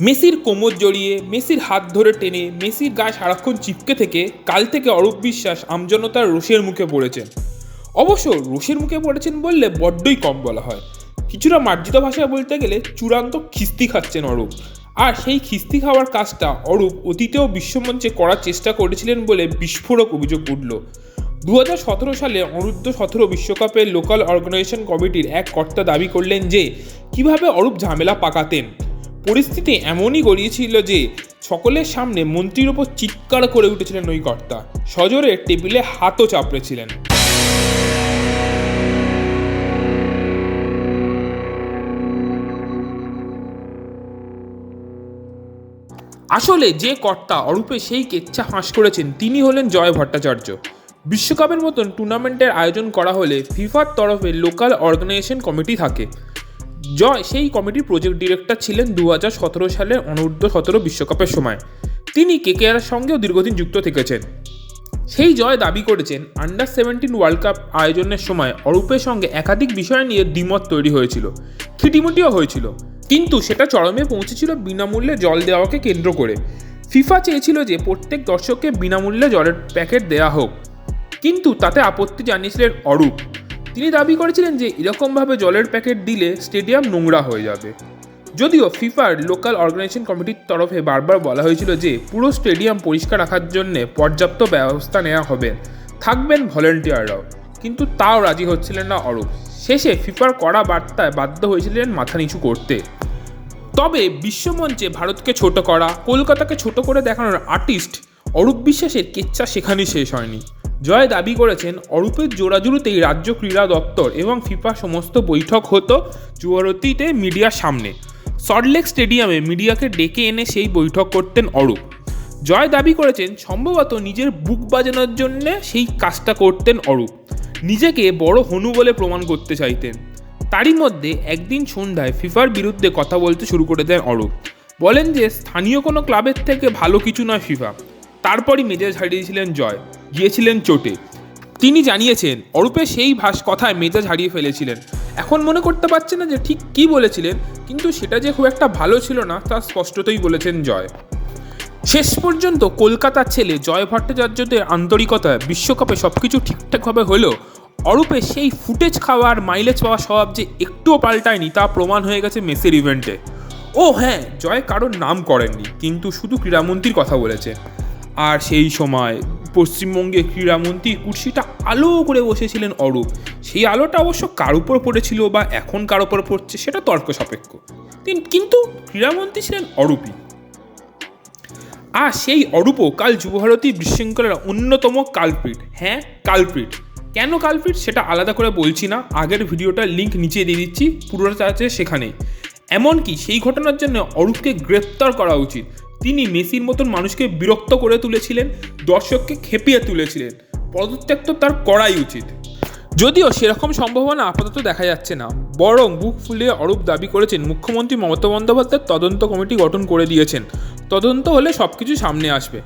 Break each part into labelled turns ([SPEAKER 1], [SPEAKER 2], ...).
[SPEAKER 1] মেসির কোমর জড়িয়ে, মেসির হাত ধরে টেনে, মেসির গায়ে সারাক্ষণ চিপকে থেকে কাল থেকে অরূপ বিশ্বাস আমজনতার রোষের মুখে পড়েছেন। অবশ্য রোষের মুখে পড়েছেন বললে বড্ডই কম বলা হয়। কিছুটা মার্জিত ভাষায় বলতে গেলে চূড়ান্ত খিস্তি খাচ্ছেন অরূপ। আর সেই খিস্তি খাওয়ার কাজটা অরূপ অতীতেও বিশ্বমঞ্চে করার চেষ্টা করেছিলেন বলে বিস্ফোরক অভিযোগ উঠল। দু হাজার সতেরো সালে অনূর্ধ্ব সতেরো বিশ্বকাপের লোকাল অর্গানাইজেশন কমিটির এক কর্তা দাবি করলেন যে, কীভাবে অরূপ ঝামেলা পাকাতেন? পরিস্থিতি এমনই গড়িয়েছিল যে সকলের সামনে মন্ত্রীর ওপর চিৎকার করে উঠেছিলেন ওই কর্তা সজোরে টেবিলে হাতও চাপড়েছিলেন। আসলে যে কর্তা অরূপে সেই কেচ্ছা ফাঁস করেছেন, তিনি হলেন জয় ভট্টাচার্য। বিশ্বকাপের মতন টুর্নামেন্টের আয়োজন করা হলে ফিফার তরফে লোকাল অর্গানাইজেশন কমিটি থাকে। জয় সেই কমিটির প্রজেক্ট ডিরেক্টর ছিলেন দু হাজার সতেরো সালের অনূর্ধ্ব সতেরো বিশ্বকাপের সময়। তিনি কেকেআর সঙ্গেও দীর্ঘদিন যুক্ত থেকেছেন। সেই জয় দাবি করেছেন আন্ডার সেভেন্টিন ওয়ার্ল্ড কাপ আয়োজনের সময় অরূপের সঙ্গে একাধিক বিষয় নিয়ে দ্বিমত তৈরি হয়েছিল, খিটিমিটিও হয়েছিল। কিন্তু সেটা চরমে পৌঁছেছিল বিনামূল্যে জল দেওয়াকে কেন্দ্র করে। ফিফা চেয়েছিল যে প্রত্যেক দর্শককে বিনামূল্যে জলের প্যাকেট দেওয়া হোক। কিন্তু তাতে আপত্তি জানিয়েছিলেন অরূপ। তিনি দাবি করেছিলেন যে এরকমভাবে জলের প্যাকেট দিলে স্টেডিয়াম নোংরা হয়ে যাবে। যদিও ফিফার লোকাল অর্গানাইজেশন কমিটির তরফে বারবার বলা হয়েছিল যে পুরো স্টেডিয়াম পরিষ্কার রাখার জন্য পর্যাপ্ত ব্যবস্থা নেওয়া হবে। থাকবেন ভলেন্টিয়াররাও। কিন্তু তাও রাজি হচ্ছিলেন না অরূপ। শেষে ফিফার কড়া বার্তায় বাধ্য হয়েছিলেন মাথা নিচু করতে। তবে বিশ্বমঞ্চে ভারতকে ছোট করা, কলকাতাকে ছোট করে দেখানোর আর্টিস্ট অরূপ বিশ্বাসের কেচ্ছা সেখানেই শেষ হয়নি। জয় দাবি করেছেন, অরূপের জোড়াজুড়িতেই রাজ্য ক্রীড়া দপ্তর এবং ফিফা সমস্ত বৈঠক হতো জুয়ারতিতে মিডিয়ার সামনে। সল্টলেক স্টেডিয়ামে মিডিয়াকে ডেকে এনে সেই বৈঠক করতেন অরূপ। জয় দাবি করেছেন, সম্ভবত নিজের বুক বাজানোর জন্যে সেই কাজটা করতেন অরূপ। নিজেকে বড় হনু বলে প্রমাণ করতে চাইতেন। তারই মধ্যে একদিন সন্ধ্যায় ফিফার বিরুদ্ধে কথা বলতে শুরু করে দেন অরূপ। বলেন যে, স্থানীয় কোনো ক্লাবের থেকে ভালো কিছু নয় ফিফা। তারপরই মেজাজ হারিয়েছিলেন জয়। গিয়েছিলেন চোটে। তিনি জানিয়েছেন, অরূপে সেই ভাস কথায় মেজাজ হারিয়ে ফেলেছিলেন। এখন মনে করতে পারছে না যে ঠিক কী বলেছিলেন, কিন্তু সেটা যে খুব একটা ভালো ছিল না, তা স্পষ্টতই বলেছেন জয়। শেষ পর্যন্ত কলকাতার ছেলে জয় ভট্টাচার্যদের আন্তরিকতায় বিশ্বকাপে সব কিছু ঠিকঠাকভাবে হলেও অরূপে সেই ফুটেজ খাওয়ার মাইলেজ পাওয়া স্বভাব যে একটুও পাল্টায়নি, তা প্রমাণ হয়ে গেছে মেসির ইভেন্টে ও হ্যাঁ জয় কারোর নাম করেননি, কিন্তু শুধু ক্রীড়ামন্ত্রীর কথা বলেছে। আর সেই সময় পশ্চিমবঙ্গে ক্রীড়ামন্ত্রী কুর্সিটা আলো করে বসেছিলেন অরূপ। সেই আলোটা অবশ্য কার উপর পড়েছিল বা এখন কার উপর পড়ছে সেটা তর্ক সাপেক্ষ কিন্তু ক্রীড়ামন্ত্রী ছিলেন অরূপী আর সেই অরূপও কাল যুবভারতী বিশৃঙ্খলার অন্যতম কালপ্রিট। হ্যাঁ কালপ্রিট। কেন কালপ্রিট সেটা আলাদা করে বলছি না, আগের ভিডিওটার লিঙ্ক নিচে দিয়ে দিচ্ছি, পুরোটা আছে সেখানেই এমনকি সেই ঘটনার জন্য অরূপকে গ্রেপ্তার করা উচিত। তিনি মেসির মতন মানুষকে বিরক্ত করে তুলেছিলেন, দর্শককে খেপিয়ে তুলেছিলেন। পদত্যাগ তো তার করাই উচিত। যদিও সেরকম সম্ভাবনা আপাতত দেখা যাচ্ছে না, বরং বুক ফুলিয়ে অরূপ দাবি করেছেন মুখ্যমন্ত্রী মমতা বন্দ্যোপাধ্যায়, তদন্ত কমিটি গঠন করে দিয়েছেন। তদন্ত হলে সব কিছু সামনে আসবে।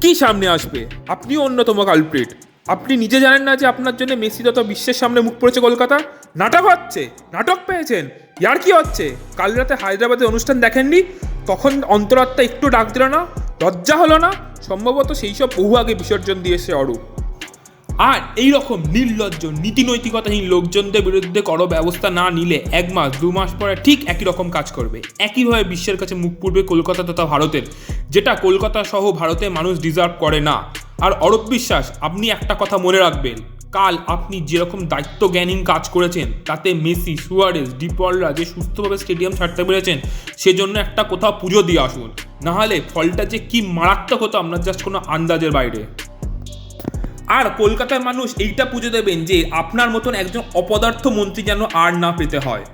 [SPEAKER 1] কি সামনে আসবে? আপনিও অন্যতম কালপ্রিট আপনি নিজে জানেন না যে আপনার জন্য মেসি তত বিশ্বের সামনে মুখ পড়েছে কলকাতা নাটক হচ্ছে, নাটক পেয়েছেন। ইয়ার কি হচ্ছে? কাল রাতে হায়দ্রাবাদে অনুষ্ঠান দেখেননি? তখন অন্তরাত্মা একটু ডাক দিল না, লজ্জা হলো না? সম্ভবত সেই সব বহু আগে বিসর্জন দিয়েছে অরূপ। আর এই রকম নির্লজ্জ, নীতিনৈতিকতাহীন লোকজনদের বিরুদ্ধে করো ব্যবস্থা না নিলে এক মাস, দু মাস পরে ঠিক একই রকম কাজ করবে। একইভাবে বিশ্বের কাছে মুখ পূর্বে কলকাতা তথা ভারতের, যেটা কলকাতা সহ ভারতের মানুষ ডিজার্ভ করে না। আর অরূপ বিশ্বাস, আপনি একটা কথা মনে রাখবেন কাল আপনি যেরকম দায়িত্ব জ্ঞানীন কাজ করেছেন, তাতে মেসি সুয়ারেস ডিপলরা যে সুস্থভাবে স্টেডিয়াম ছাড়তে পেরেছেন, সেজন্য একটা কোথাও পুজো দিয়ে আসুন। নাহলে ফলটা যে কি মারাত্মক হতো আপনার জাস্ট কোনো আন্দাজের বাইরে। আর কলকাতার মানুষ এইটা পুজো দেবেন যে আপনার মতন একজন অপদার্থ মন্ত্রী যেন আর না পেতে হয়।